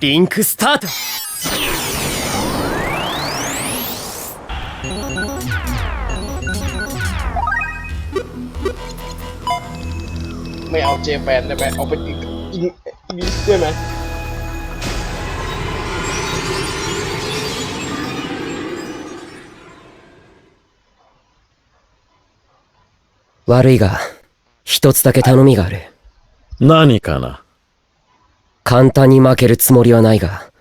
リンクスタート ไม่เอาเจแปนได้ไหมเอาเป็นอีกอิงอิงลิสได้ไหม 悪いが一つだけ頼みがある何かな 簡単に負けるつもりはないが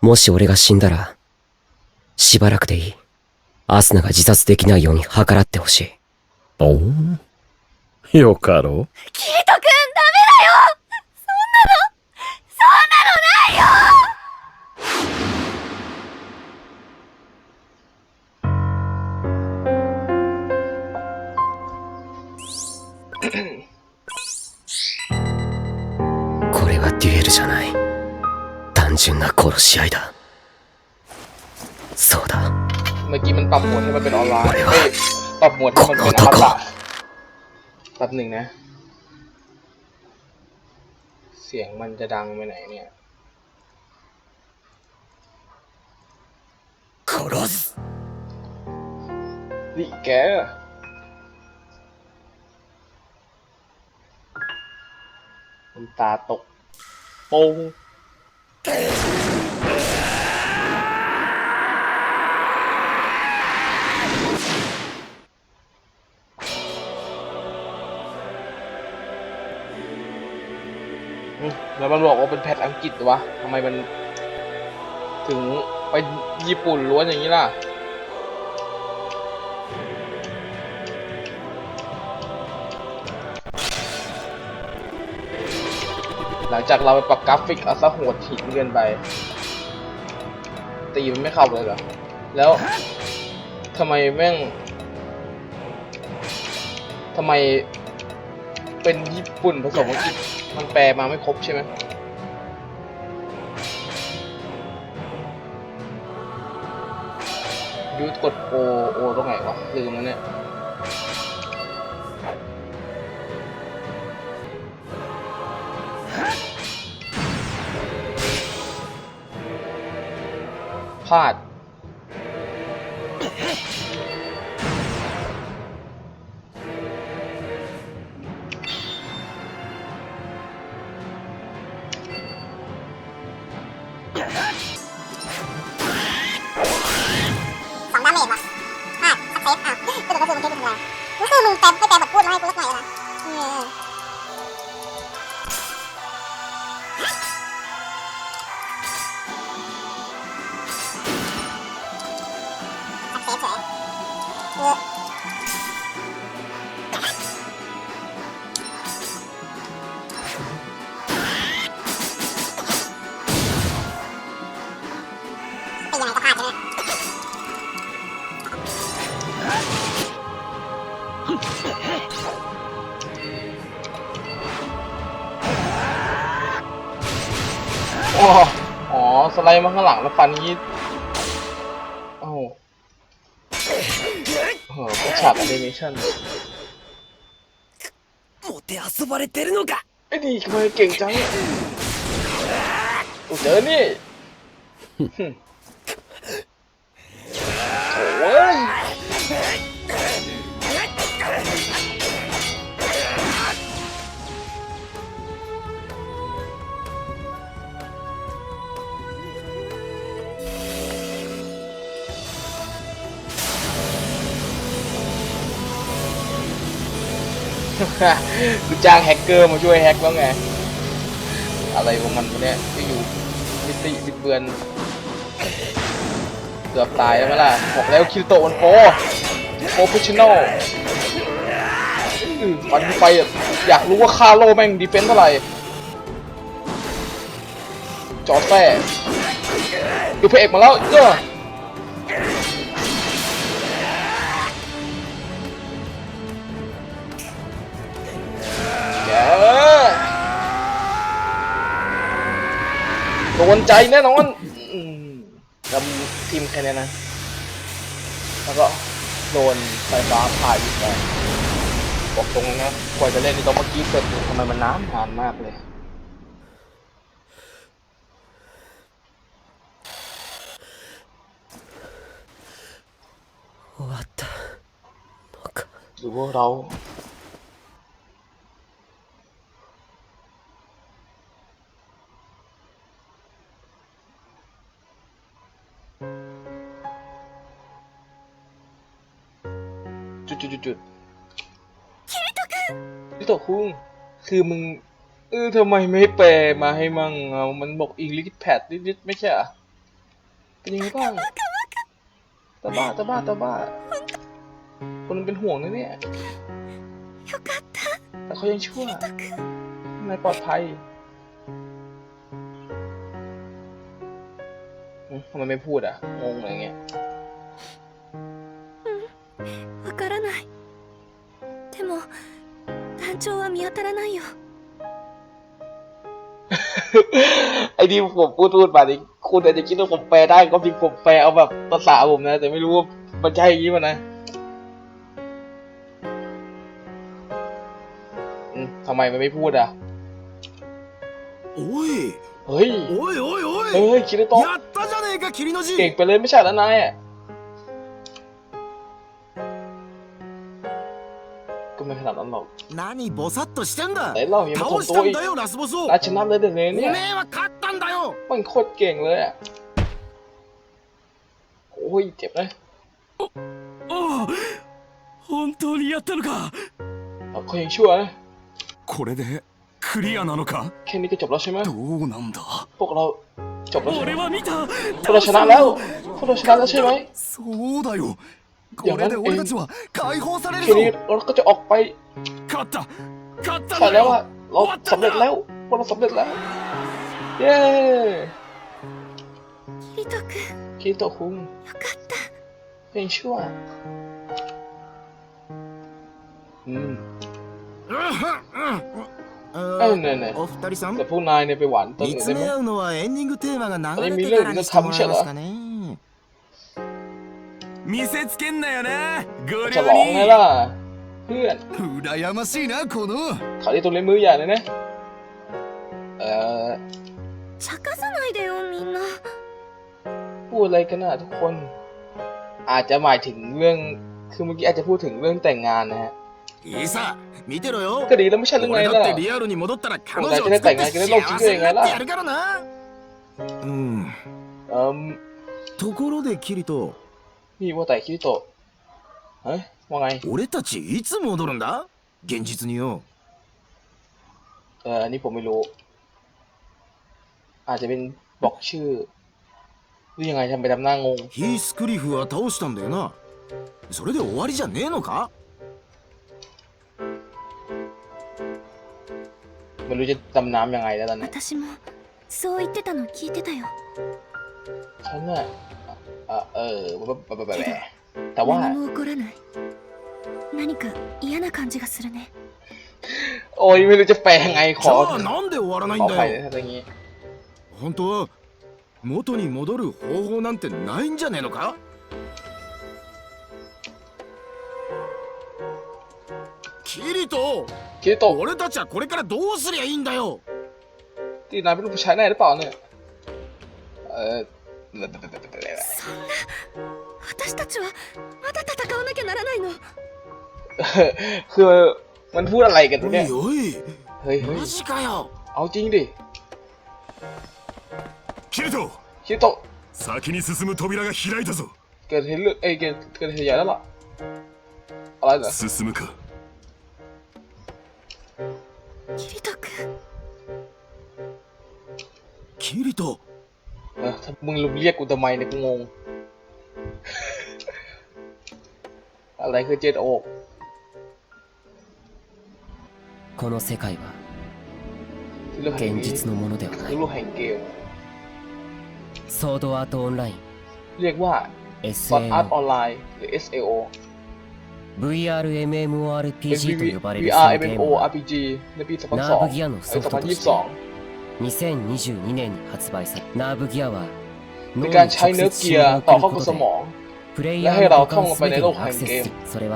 もし俺が死んだらしばらくでいい。アスナが自殺できないように計らってほしい。おう？よかろキリトく純な殺し合いだそうだ เมื่อกี้มันปรับโหมดให้มันเป็นออนไลน์ อะไรวะ เอ้ยปรับโหมดให้มันเป็นอมตะแป๊บหนึ่งนะ เสียงมันจะดังไปไหนเนี่ย 殺す นี่แกน้ำตาตกโป้ง อืมแล้วมันบอกว่าเป็นแพทอังกฤษวะทำไมมัน ถึงไปญี่ปุ่นล้วนอย่างนี้ล่ะ หลังจากเราไปปรับกราฟิกเอาซะโหดหินเกินไป ตีมันไม่เข้าเลยเหรอ แล้วทำไมแม่งทำไมเป็นญี่ปุ่นผสมอังกฤษมันแปลมาไม่ครบใช่ไหมยูดกดโอโอตรงไหนวะลืมแล้วเนี่ย พ มาข้างหลังแล้วฟันยีดโอ้โหเออเป็นฉากแอนิเมชั่น もてあそばれてるのか ไอ้นี่ทำไมเก่งจังกูเจอนี่ กูจ้างแฮกเกอร์มาช่วยแฮกแล้วไง อะไรของมันวะเนี่ยที่อยู่มิติบิดเบือนเกือบตายแล้วไหมล่ะบอกแล้วคิวโตมันโปโปรเฟชชั่นอลฟันไปอยากรู้ว่าคาโลแม่งดีเฟนส์เท่าไหร่ จอดแท้ดูพระเอกมาแล้วเจ้า นใจแน่นอนแล้ทีมแค่นี้นะ แล้วก็โดนไฟฟ้าผ่าอีกแล้วบอกตรงนะกว่าจะเล่นในตอนเมื่อกี้เสร็จทำไมมันน้ำนานมากเลย終わっว่าเรา จุดจุดจุดลิโตคุงคือมึง เออทำไมไม่แปลมาให้มั่งเอามันบอกอิงลิทแพดนิดๆไม่ใช่อะเป็นยังไงบ้างตาบ้าตาบ้าตาบ้า คนเป็นห่วงนะเนี่ยแต่เขายังชั่วทำไมปลอดภัยทำไมไม่พูดอะงงอะไรเงี้ย たらないよ ไอ้ที่ผมพูดพูดมาดิคุณอาจจะคิดว่าผมแปลได้ก็จริงผมแปลเอาแบบภาษาผมนะ แต่ไม่รู้ว่ามันใช่อย่างนี้ป่ะนะอืมทำไมมันไม่พูดอ่ะ おい เฮ้ย おいおいお เฮ้ยคิดได้โตะ やったじゃねえか霧の เก่ง 字 ไปเลยไม่ใช่แล้วนายอ่ะ ขนาดนั้นหรอก 何ボサッとしてんだ ไหนเล่าอย่ามา 倒 ทำ し ตัว たん อีก だよラスボスを นายชนะเลยเดี๋ยวนี้ お เนี่ย めえは勝ったんだよ มันโคตรเก่งเลยอ่ะ โอ้ยเจ็บนะ ああ本当にやったのか เขายังชั่วนะ これでクリアなのか แค่นี้ก็จบแล้วใช่ไหม どうなんだ พวกเราจบแล้วใช่ไหม 俺は見た พวกเราชนะแล้วพวกเราชนะแล้วใช่ไหม そうだよいや これで俺たちは解放される แค่นี้ ぞ เราก็จะออกไป 勝った勝ったん ใช่ だ แล้วอ่ะ よ เราสำเร็จแล้วพวกเราสำเร็จแล้ว เย้ キリト君 คิโตะคุง よかった เพลงชั่ว อืม うんうんเออเนี่ยเนี่ย お二人さん แต่พวกนายเนี่ยไปหวานต้น 見 อื่น つ ได้ไหม め合うのはエンディングテーマが流れあれ見てれるのからにしてもらえますかね 見せつけんなよなご ฉลองไงล่ะ เพื่อน 羨ましいなこの เขาที่ตัวเล่นมือใหญ่เลยนะ เอ่อ 茶化さないでよみんな พูดอะไรกันนะทุกคน อาจจะหมายถึงเรื่อง คือเมื่อกี้อาจจะพูดถึงเรื่องแต่งงานนะฮะ いいさ見てろよ ก็ดีแล้วไม่ใช่เรื่องไง 俺だ ล่ะ ってリアルに戻ったら彼女を俺だけで作ってแต่งงานกันได้โลกจริงด้วย 幸せになってやるからなうん เอ่ม ところでキリト นี่ว่าแต่คิริโตะเฮ้ยว่าไง 俺たちいつ戻るんだ現実によ เอออันนี้ผมไม่รู้ อาจจะเป็นบอกชื่อหรือยังไงทำไปทำหน้างง ヒースクリフは倒したんだよなそれで終わりじゃねえのか ไม่รู้จะดำน้ำยังไงแล้วตอนนี้ 私もそう言ってたの聞いてたよ ฉันน่ะเ อ่อเออแบบแบบแบบแบบแต่ว่า 何も起こらない何か嫌な感じがするね โอ้ยไม่รู้จะแปลยังไงข じ อ ゃあなんで終わらない ขอน だ ไป よ นะถ้าอย่างนี้ 本当は元に戻る方法なんてないんじゃねえのかキリト คิริโตะ 俺たちはこれからどうすりゃいいんだよ ที่นายเป็นลูกผู้ชายแ น่หรือเปล่าเนี่ย เออ そんな私たちはまだ戦わなきゃならないの คือมันพูดอะไรกัน お เนี่ย いおい เฮ้ยเฮ้ย マジかよ เอาจริงดิ キリト คิริโตะ 先に進む扉が開いたぞ เกิดเหตุเรื่องเอ้ยเกิดเกิดเหตุใหญ่แล้วล่ะ อะไรเหรอ 進むか งลุมเรียกกูทำไมเนี่ยกูงง อะไรคือเจดโอก この世界は ที่เรื่องแห่ง 現 นี้ 実のものではな คือย โลกแห่งเกม ソードアートオンライン เรียกว่า Sword Art SAO Online หรือ SAO VRMMORPG と呼ばれるそ VR のゲーム MMO は RPG ในปี ナーブギ2002アのเอ้ソフトとして2022 2022年に発売されナーブギアは เป็ 脳 น に การใช้ 直 เนื้อ 接 เกี 信 ย 号 ร์ を ต่อ 送る เข้า こ กับ と ส で มอง プレイ และ ヤ ให้ ー เรา の五 เข้า 感 มา す ไป べ ใน て โล に ก ア แห่ ク ง セ เก ス ม しそれは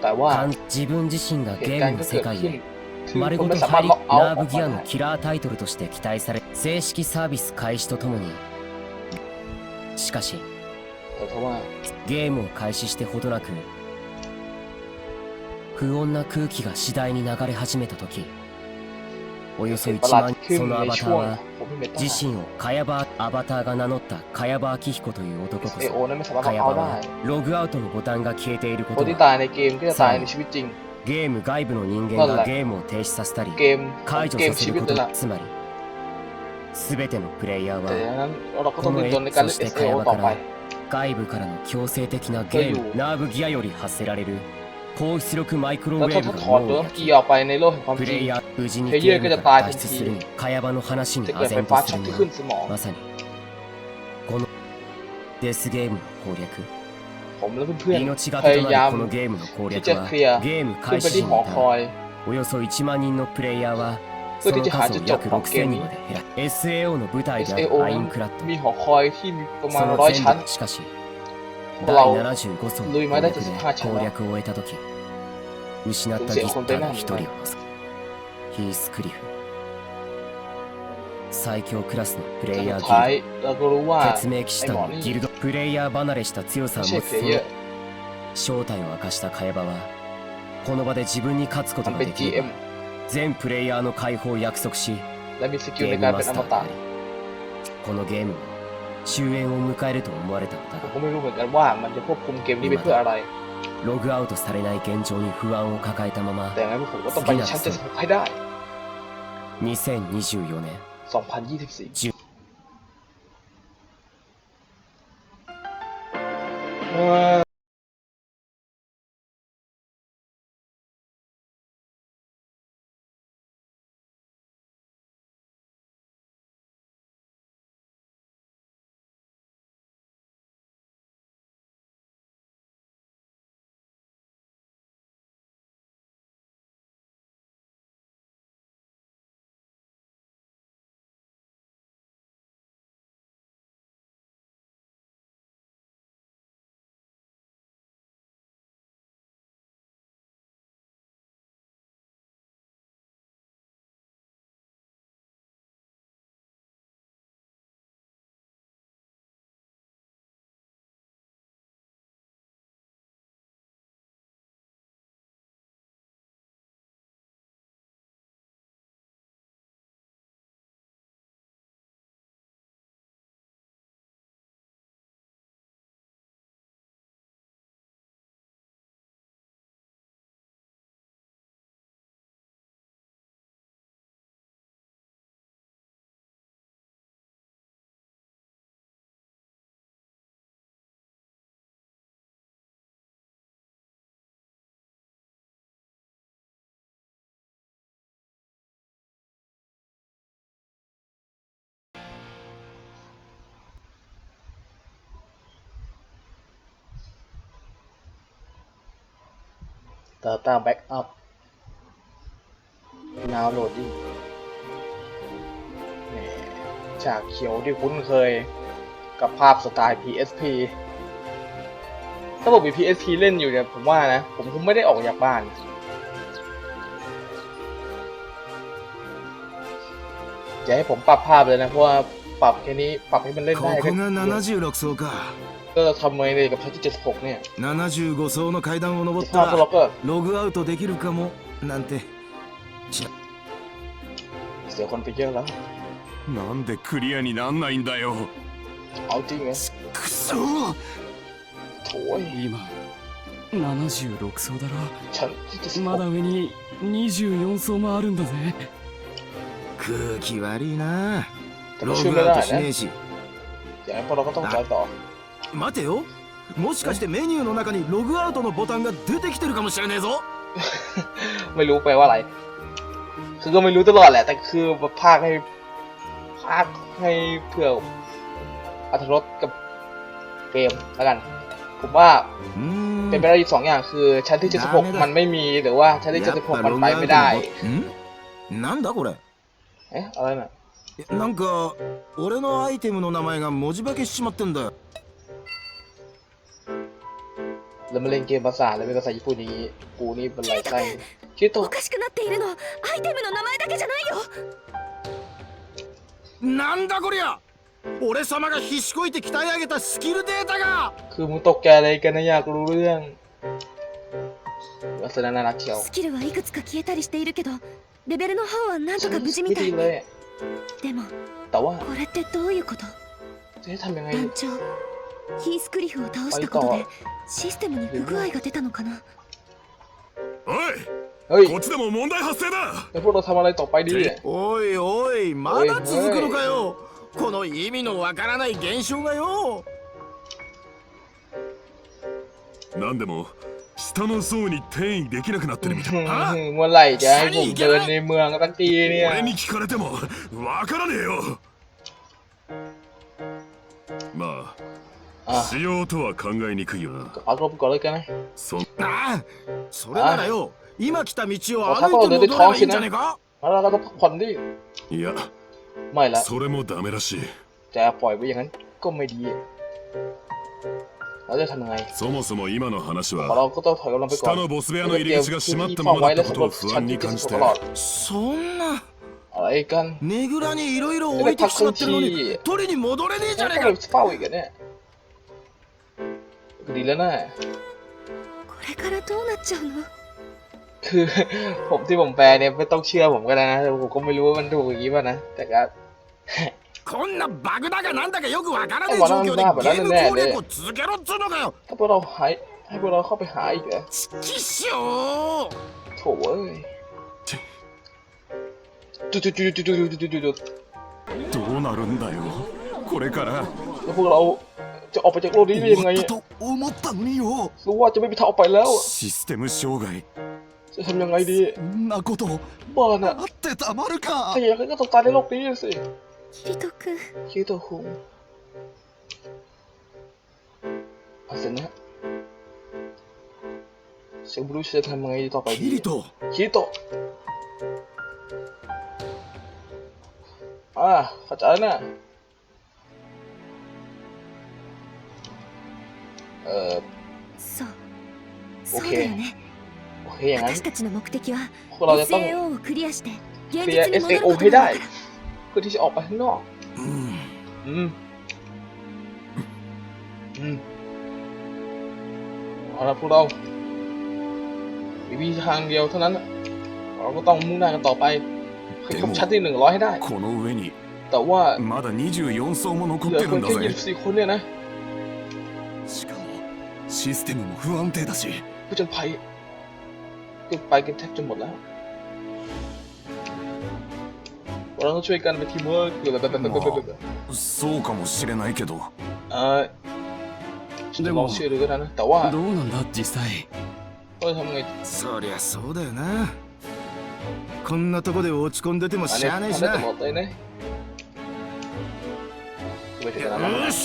แต่ว่า かん自分自身が เห ゲ ตุ ー การ ム ณ์ の ก็เกิ 世 ด 界 ขึ้น へ คือ 丸 คน ご ไม่ と สามาร 入 ถ り ล็อกเอาท์ ナー ออ ブ ก ギア มา の ได้ キラータイトルとして期待され正式サービス開始とともにしかし แต่ถ้าว่า ゲームを開始してほどなく 不穏な空気が次第に流れ始めた時 およそ1万そのアバターは自身をカヤバアバターが名乗ったカヤバ明彦という男こそカヤバはログアウトのボタンが消えていることゲーム。外部の人間がゲームを停止させたり解除させることつまり全てのプレイヤーはこの A そしてカヤバから外部からの強制的なゲームナーブギアより発せられる高出力マイクロウ แล้ว ェ ถ้า ーブ ถ้า が ถอด 脳 ตัว を กี 焼 ออกไปในโลกแห่งความ きプ จริ レ ง イヤー無事にプレイヤーゲームかがら脱出するに茅場の話に จะ 唖 เกิดไฟ 然 ฟ้า とす ช็อต る ที่ の ขึ้น は สมอง まさにこのデスゲームの攻略 ผมและเพื่อน 命が ๆพ けと ยายา なる ม このゲームの攻 ที่ 略 จะ は เคลียร์ ゲーム ขึ้น 開 ไป 始 ที่ 時 หอ に คอย およそ1万人のプレイヤーはเพื่ そ อที่ の จะหา 数 จุ を ดจบ 約 ของเกม 6000 นี้ にまで減ら SAO の舞台であ SAO るアイ นั้ ン น クラッド มีหอคอยที่มีประมาณ その ร้อย 全 ชั้น 部しかしเรา 第75層の攻略で攻略を終えた時失ったギッターの一人を除くヒースクリフ。最強クラスのプレイヤーギルド。決明騎士団のギルド。プレイヤー離れした強さを持つ正体を明かしたカえバはこの場で自分に勝つことができる。全プレイヤーの解放を約束しゲームマスターになりこのゲームを終焉を迎えると思われたのだ ผม が ก็ไม่รู้เหมือนกันว่ามันจะควบคุมเกมนี้ไปเพื่ออะไร ログアウトされない現状に不安を抱えたまま แต่งั้นผมก็ต้องไปชั้น76ให้ได้ 2024年 2024 10 Data Backup Now Loading ฉากเขียวที่คุ้นเคยกับภาพสไตล์ PSP ถ้าผมมี PSP เล่นอยู่เนี่ยผมว่านะ ผมคงไม่ได้ออกจากบ้าน จะให้ผมปรับภาพเลยนะ เพราะว่าปรับแค่นี้ปรับให้มันเล่นได้ก็ ก็ทำไมเลยกับชั้นที่76เนี่ย 75層の階段を登っ ภาพ た พวกเรา ら ก็ ログアウトできるかもなんて เสียคนไปเยอะแล้ว なんでクリアになんないんだよ เอาจริงเหรอ くそ โถ่ย 今76層だろ ชั้นที่76 まだ上に24層もあるんだぜ空気悪いな แต่ ロ ก็ช่วย グ ไม่ ア ได้ ウトし นะ ねえし อย่างนั้นพวกเราก็ต้องไปต่อ 待てよもしかしてメニューの中にログアウトのボタンが出てきてるかもしれねえぞ ไม่รู้แปลว่าอะไร คือก็ไม่รู้ตลอดแหละ แต่คือแบบภาคให้ภาคให้เผื่ออัธรสกับเกมแล้วกัน ผมว่า うーん เป็นไปได้อีกสองอย่างคือ ชั้นที่ 76 มันไม่มีหรือว่าชั้นที่ やっぱ 76 มัน ログ ไป アウト ไม่ の ได้ ボんなんだこれ เอ๊ะอะไรน่ะ なんか俺のアイテムの名前が文字化けしちまってんだよ แล้วมาเล่นเกมภาษาแล้วเป็นภาษาญี่ปุ่นอย่างนี้ กูนี่เป็นไรไส้คิดตัว おかしくなっているのアイテムの名前だけじゃないよなんだこりゃ俺様がひしこいて鍛え上げたスキルデータが คือมึงตกใจอะไรกันนะอยากรู้เรื่อง ลักษณะน่ารักเชียว スキルはいくつか消えたりしているけどレベルの方はなんとか無事み ไม่ た ดี い เลย でも แต่ว่า これってどういうこと จะให้ทำยังไง 団長 ヒースクリフを倒したことでシステムに不具合が出たのかなお เฮ้ย いこっちでも問題発生だ แล้วพวกเราทำอะไรต่อไปดี おいおいまだ続くのかよこの意味のわからない現象がよなんでも下の層に転移できなくなってるみたいあ เมื่อไหร่จะให้ผมเดินในเมืองสักทีเนี่ย 俺に聞かれてもわからねえよ ああしようとは考えにくいよな เอารบก่อนเลยกันนะ そんああそれならよ今来た道をあ歩いて戻ればいいんじゃねえか แล้วเราก็ต้องพักผ่อนดิ いや ไม่ละ それもダメらしい จะปล่อยไว้อย่างนั้นก็ไม่ดี เราจะทำยังไง そもそも今の話 เรา は ก็ต้องถอยกำลังไปก่อน 下のボス部屋の入り口が閉まったままだったことを不安に感じて そんな อะไรกัน ねぐらにいろいろ置いてきちまってるのに取りに戻れねえじゃねえ ก็ か ดีแล้วนะこれคือผมที่ผมแปลเนี่ยไม่ต้องเชื่อผมก็ได้นะแต่ผมก็ไม่รู้ว่ามันถูกอย่างนี้ป่ะนะแต่ก็こんなバグだかなんだかよくわからない状況でゲーム攻略を続けろっつうのかよถ้าพวกเราหายให้พวกเราเข้าไปหาอีกเหรอชิชิโถ่เว้ยจุดจุดจุดจุดจุดจุดจุดどうなるんだよこれからพวกเรา จะออกไปจากโลกนี้ได้ยังไง と思ったのによ รู้ว่าจะไม่มีทางออกไปแล้ว システム障害 จะทำยังไงดี そんなこと บ้าน่ะ あってたまるか ถ้าอย่างนั้นก็ต้องตายในโลกนี้สิ キリト君 คิดตัวคุงอาเซนะฉันไม่รู้จะทำยังไงต่อไปดี キリト คิโตะอ่าเข้าใจแล้วนะ เอ่อ そうオッケーそうだよね โอเคอย่างนั้น 私たちの目的は พวกเราจะต้อง SAO をクリアして現 เคลียร์ 実に戻る SAO こと ให้ な ได้ んだから เพื่อที่จะออกไปข้างนอก うん อืม อืมเอาละพวกเรา มีวิธีทางเดียวเท่านั้นน่ะเราก็ต้องมุ่งหน้ากันต่อไปให้ครบชั้นที่หนึ่งร้อยให้ได้ この上に แต่ว่า まだ24層も残 เหลื っ อ て ค る น んだ แค่ยี่ ぜ สิบสี่คนเนี่ยนะ しかも システムも不安定だし ผู้จนภัยก็ไปกันแทบจะหมดแล้ว เราต้องช่วยกันเป็นทีมเวิร์กแบบแบบแบบแบบแบบแบบ そうかもしれないけど เออฉันจะลองเชื่อดูก็ได้นะ แต่ว่า どうなんだ実際 เราจะทำไง そりゃそうだよなこんなとこで落ち込んでても อัน し นี้ ゃあねえ อัน し นี้ な ตลอดเลยนะไม่ถึงขนาดนั้น よし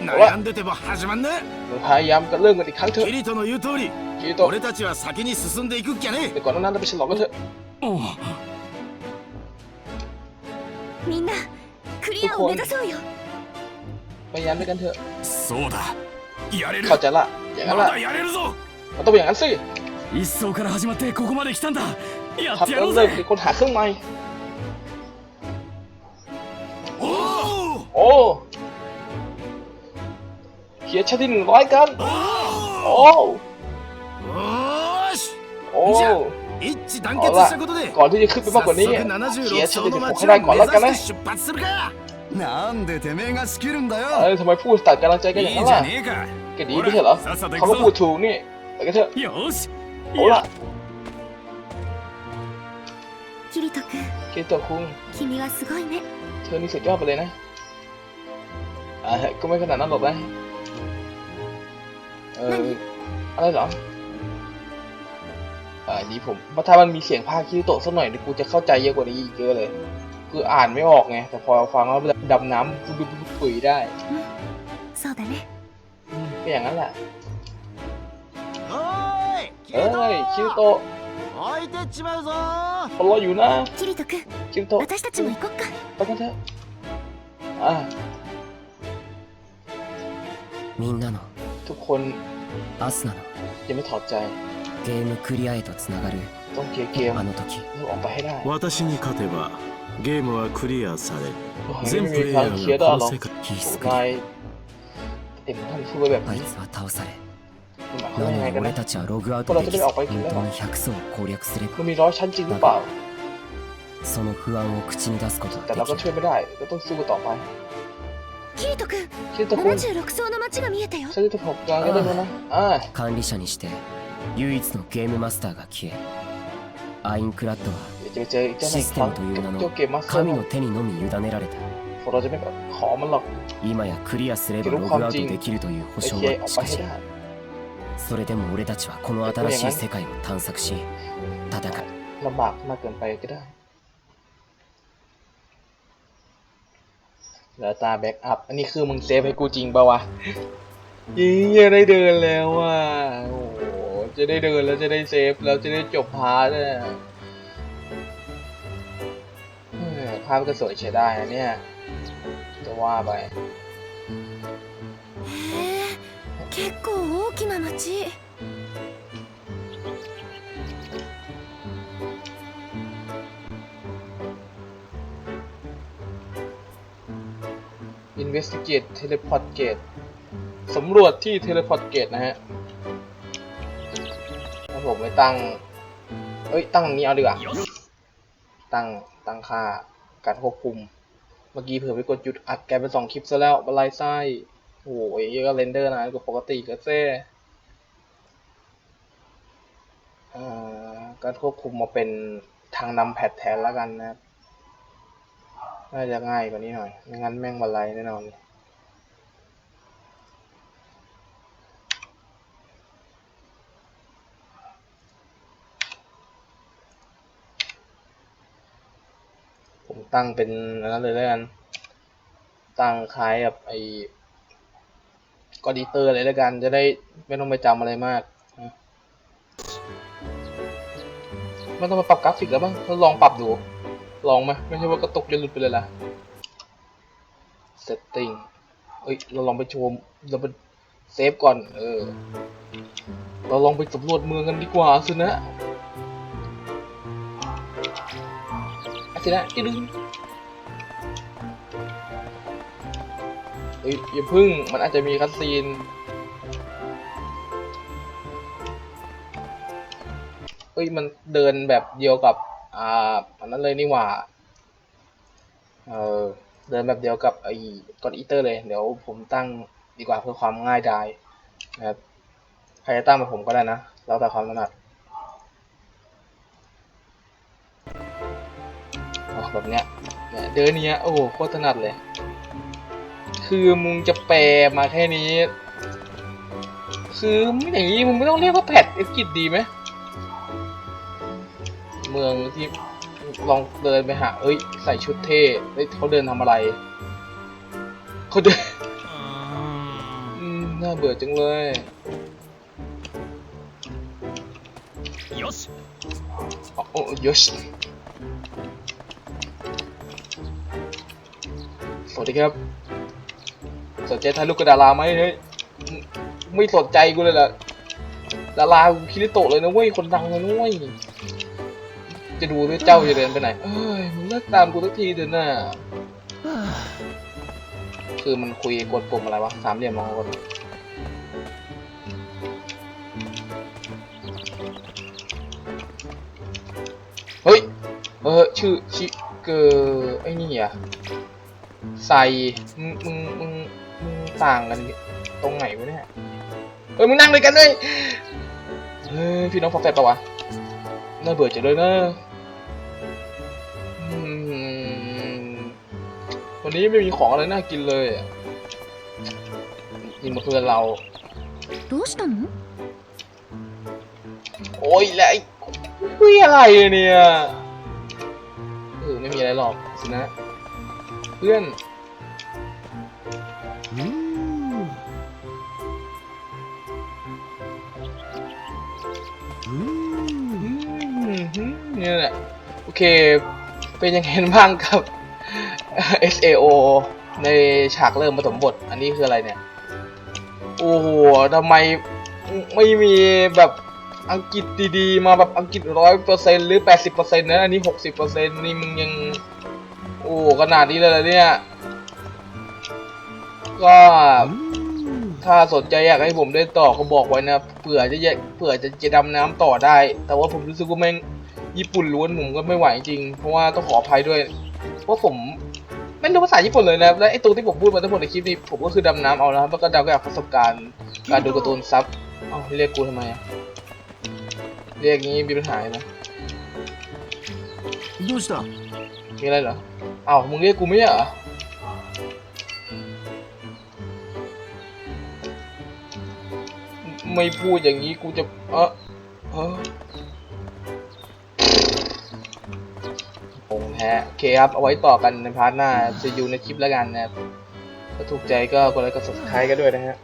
悩んでても始まんね เราพยายามกันเริ่มกันอีกครั้งเถอะ キリトの言う通り คิโตะ 俺たちは先に進んでいくっきゃね แต่ก่อนหนานั้นเราไปฉลองกันเถอะ おうみんなクリアを目指そうよ พยายามด้วยกันเถอะ そうだやれる เข้าใจละอย่างนั้น ま ละ だやれるぞ มันต้องเป็นอย่างนั้นสิ 一層から始まってここまで来たんだや ครับ ってや เริ่ ろ ม う เริ่ม ぜ เป็นคนหาเครื่องไม้ おお โอ้ เขียนชั้นที่หนึ่งร้อยกัน โอ้ おーし โอ้ 一致団結したことで ก่อนที่จะขึ้นไปมากกว่านี้ 早速 เขียน 76 ชั้น 層 ที่ の หก 街 ให้ได้ を ก่อน 目 แล้ว 指 กันนะ して出発するかなんでてめえが仕切るんだ เอ よ อทำไมพูดตัดกำลังใจกันอย่าง いい นั้น じ ล่ะ ゃねえか แกดีไม่ใช่เหรอ さっさと行 เขา く ก็พูด ぞ ถูกนี่ไปกันเถอะ よし เอาละ キリト君 คิโตะคุง 君はすごいね เธอนี่สุดยอดไปเลยนะอ่าก็ไม่ขนาดนั้นหรอกนะ เอออะไรเหรออ่านี่ผมถ้ามันมีเสียงภาคคิโตะสักหน่อยนี่กูจะเข้าใจเยอะกว่านี้อีกเยอะเลย คืออ่านไม่ออกไง แต่พอฟังแล้วดำน้ำปุ๊บปุ๊บปุ๋ยได้ そうだね อืมก็อย่างนั้นแหละ おーいキ เอ้ リト ยคิโตะ 置いてっちまうぞ เขารออยู่นะ キリト君 คิโตะ 私たちも行こっか ไปกันเถอะอ่า みんなの ทุกคน アスナの ยังไม่ถอดใจ ゲームクリアへとつながる ต้องเคลียร์เกม あの時 เพื่อออกไปให้ได้ 私に勝てばゲームはクリアされ โอ้ย 全 ไม่ プ มี レイ ทาง ヤ เคลียร์ ー ได้ が หรอก この世界ヒースク นาย リ เอ็มท่านพูดไปแบบ あい นี้ つは倒され มันหมายความว่ายังไง なの กัน に นะ 俺たちはログアウトできず本当に100層を攻略すれ มัน ば มีร้อยชั้นจริงหรือเปล่า その不安を口に出すこと แต่ は เรา で ก็ き ช่วย る ไม่ได้ก็ต้องสู้ต่อไป キリト君キリト76層の街が見えたよ。それとかあげたかなああ。管理者にして唯一のゲームマスターが消えアインクラッドはシステムという名の神の手にのみ委ねられた。今やクリアすればログアウトできるという保証はしかしそれでも俺たちはこの新しい世界を探索し戦う。 เกินไปก็ได้แล้วตาแบ็กอัพ อันนี้คือมึงเซฟให้กูจริงปะวะยิงจะได้เดินแล้วอ่ะโอ้โห จะได้เดินแล้วจะได้เซฟแล้วจะได้จบพาร์ทอ่ะเออภาพก็สวยใช้ได้นะเนี่ย จะว่าไป へえ結構大きな街 Investigate Teleport Gate สำรวจที่ Teleport Gate นะฮะแล้วผมไปตั้ง เอ้ย ตั้งนี้เอาดีกว่า ตั้ง ตั้งค่า การควบคุม เมื่อกี้เผื่อไปกดหยุดอัดแกเป็นสองคลิปซะแล้วบลายไส้ โอ้ยเยอะก็เรนเดอร์นานกว่าปกติก็เซ่การควบคุมมาเป็นทางนำแพทแทนแล้วกันนะครับ น่าจะง่ายกว่านี้หน่อย ไม่งั้นแม่งบันไลแน่นอนเลยผมตั้งเป็นอันนั้นเลยแล้วกัน ตั้งคล้ายกับไอ้กอดิเตอร์เลยแล้วกัน จะได้ไม่ต้องไปจำอะไรมากไม่ต้องมาปรับกราฟิกแล้วบ้างลองปรับดู ลองไหมไม่ใช่ว่ากระตุกจะหลุดไปเลยล่ะ setting เอ้ย เราลองไปชมเราไปเซฟก่อน เออ เราลองไปสำรวจเมืองกันดีกว่าสินะอาสินะจะดึงเอ้ยอย่าพึ่ง มันอาจจะมีคัสซีนเอ้ย มันเดินแบบเดียวกับ อ่า นนั้นเลยนี่หว่า เออเดินแบบเดียวกับไอ้กดอีเตอร์เลย เดี๋ยวผมตั้งดีกว่าเพื่อความง่ายดายนะครับใครจะตั้งแบบผมก็ได้นะ แล้วแต่ความถนัดออแบบเนี้ยเดินเนี้ย โอ้โหโคตรถนัดเลย คือมึงจะแปลมาแค่นี้ คืออย่างนี้มึงไม่ต้องเรียกว่าแพทเอฟกิจดีไหม เมืองที่ ลองเดินไปหา เอ้ย ใส่ชุดเท่เฮ้ยเขาเดินทำอะไร เขาเดินอืมน่าเบื่อจังเลยよしอ๋อโอ้ยชสวัสดีครับ สนใจถ่ายรูปกับดาราไหมเฮ้ยอืมไม่สนใจกูเลยล่ะดารากูคิริโตะเลยนะเว้ย คนดังเลยนะเว้ย จะดูด้วยเจ้าจะเดินไปไหน เอ้ยมึงเลิกตามกูสักทีเถอะน่ะคือมันคุยกดปุ่มอะไรวะสามเหลี่ยมมองกดเฮ้ย เออชื่อชิเกอร์ไอ้นี่อะใส่มึงมึงมึงมึงต่างกันตรงไหนวะเนี่ยเฮ้ยมึงนั่งด้วยกันด้วยเฮ้ยพี่น้องฟอกแฟตปะวะน่าเบื่อจังเลยนะ วันนี้ไม่มีของอะไรน่ากินเลยอะนี่มาเพื่อนเรา どうしたの โอ้ยแล้วไอ้คุยอะไรอะเนี่ย เออ ไม่มีอะไรหรอกสินะ เพื่อน อืมเนี่ยแหละ โอเค เป็นยังไงบ้างกับ SAO ในฉากเริ่มผสมบท อันนี้คืออะไรเนี่ย โอ้โหทำไมไม่มีแบบอังกฤษดีๆ มาแบบอังกฤษร้อยเปอร์เซ็นหรือแปดสิบเปอร์เซ็นต์นะอันนี้หกสิบเปอร์เซ็นต์นี่มึงยัง โอ้ขนาดนี้เลยเหรอเนี่ย ก็ถ้าสนใจอยากให้ผมได้ต่อก็บอกไว้นะเผื่อจะเผื่อจะจะดำน้ำต่อได้ แต่ว่าผมรู้สึกว่าแม่งญี่ปุ่นล้วนผมก็ไม่ไหวจริง เพราะว่าต้องขออภัยด้วย เพราะผม ไม่รู้ภาษาญี่ปุ่นเลยนะและไอ้ตัวที่ผมพูดมาทั้งหมดในคลิปนี้ผมก็คือดำน้ำเอานะครับแล้วก็ดำจากประสบการณ์การดูการ์ตูนซับเอ้าเรียกกูทำไมอะเรียกงี้มีปัญหาไหม どうした มีอะไรเหรอเอ้ามึงเรียกกูไม่ใช่เหรอไม่พูดอย่างนี้กูจะเออเออ ฮะ โอเคครับ เอาไว้ต่อกันในพาร์ทหน้า จะอยู่ในคลิปแล้วกันนะครับ ถ้าถูกใจก็กดไลค์กด subscribe กันด้วยนะฮะ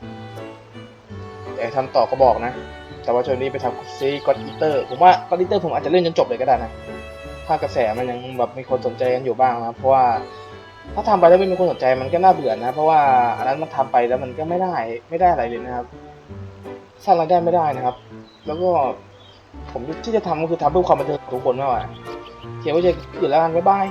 แต่ทำต่อก็บอกนะ แต่ว่าช่วงนี้ไปทำซีกอดอีเตอร์ ผมว่ากอดอีเตอร์ผมอาจจะเล่นจนจบเลยก็ได้นะ ถ้ากระแสมันยังแบบมีคนสนใจกันอยู่บ้างนะครับเพราะว่าถ้าทำไปแล้วไม่มีคนสนใจมันก็น่าเบื่อนะ เพราะว่าอันนั้นมันทำไปแล้วมันก็ไม่ได้ไม่ได้อะไรเลยนะครับสร้างรายได้ไม่ได้นะครับ แล้วก็ผมที่จะทำก็คือทำเพื่อความบันเทิงของทุกคนมากกว่า เขียนไว้เจอกันอื่นแล้วกันบ๊ายบาย